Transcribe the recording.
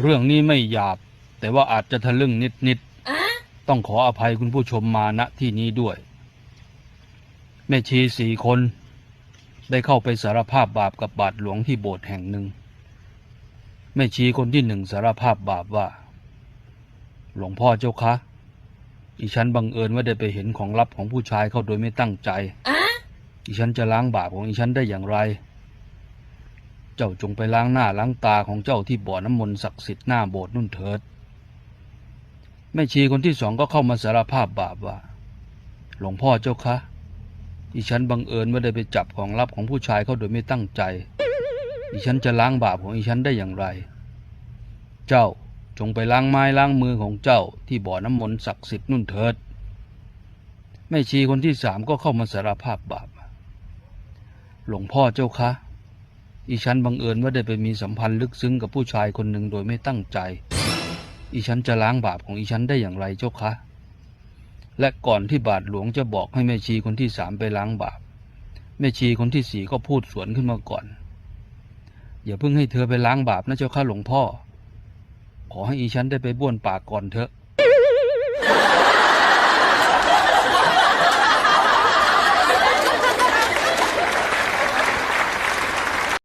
เรื่องนี้ไม่หยาบ แต่ว่าอาจจะทะลึ่งนิดๆต้องขออภัยคุณผู้ชมมาณที่นี้ด้วย แม่ชีสี่คน ได้เข้าไปสารภาพบาปกับบาทหลวงที่โบสถ์แห่งหนึ่ง แม่ชีคนที่หนึ่งสารภาพบาปว่า หลวงพ่อเจ้าคะอีฉันบังเอิญว่าได้ไปเห็นของลับของผู้ชายเข้าโดยไม่ตั้งใจ อีฉันจะล้างบาปของอีฉันได้อย่างไร เจ้าจงไปล้างหน้าล้างตาของเจ้าที่บ่อน้ำมนต์ศักดิ์สิทธิ์หน้าโบสถ์นุ่นเถิด แม่ชีคนที่สองก็เข้ามาสารภาพบาปว่า หลวงพ่อเจ้าคะอีฉันบังเอิญว่าได้ไปจับของลับของผู้ชายเขาโดยไม่ตั้งใจอีฉันจะล้างบาปของอีฉันได้อย่างไร เจ้าจงไปล้างไม้ล้างมือของเจ้าที่บ่อน้ำมนต์ศักดิ์สิทธิ์นุ่นเถิด แม่ชีคนที่สามก็เข้ามาสารภาพบาป หลวงพ่อเจ้าคะ อีฉันบังเอิญว่าได้ไปมีสัมพันธ์ลึกซึ้งกับผู้ชายคนหนึ่งโดยไม่ตั้งใจ อีฉันจะล้างบาปของอีฉันได้อย่างไรเจ้าคะ และก่อนที่บาทหลวงจะบอกให้แม่ชีคนที่สามไปล้างบาป แม่ชีคนที่สี่ก็พูดสวนขึ้นมาก่อน อย่าเพิ่งให้เธอไปล้างบาปนะเจ้าค่ะหลวงพ่อ ขอให้อีฉันได้ไปบ้วนปากก่อนเถอะ